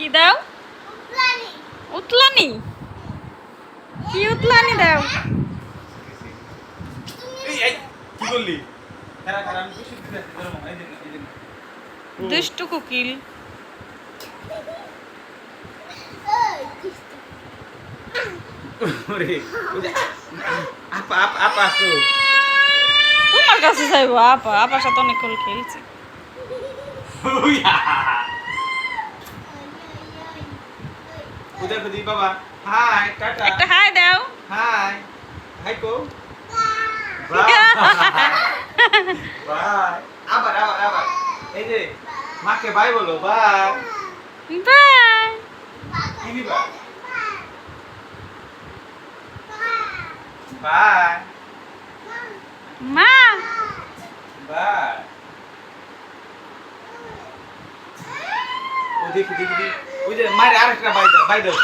কি দাও? উতলানি। কি উতলানি দাও? দুষ্টু কুকিল তোমার কাছে চাইব আপা আপার সাথে অনেকক্ষণ খেলছি। উদয় খুদি বাবা। Hi tata. একটা হাই দাও। হাই হাই কো। বাই বাই আবার আবার আবার। এই যে মাকে বাই বলো বাই বাই কি দিবা? বাই মা। বাই ও দেখি দেখি দেখি। ওই যে মায়ের আরেকটা বাই দাও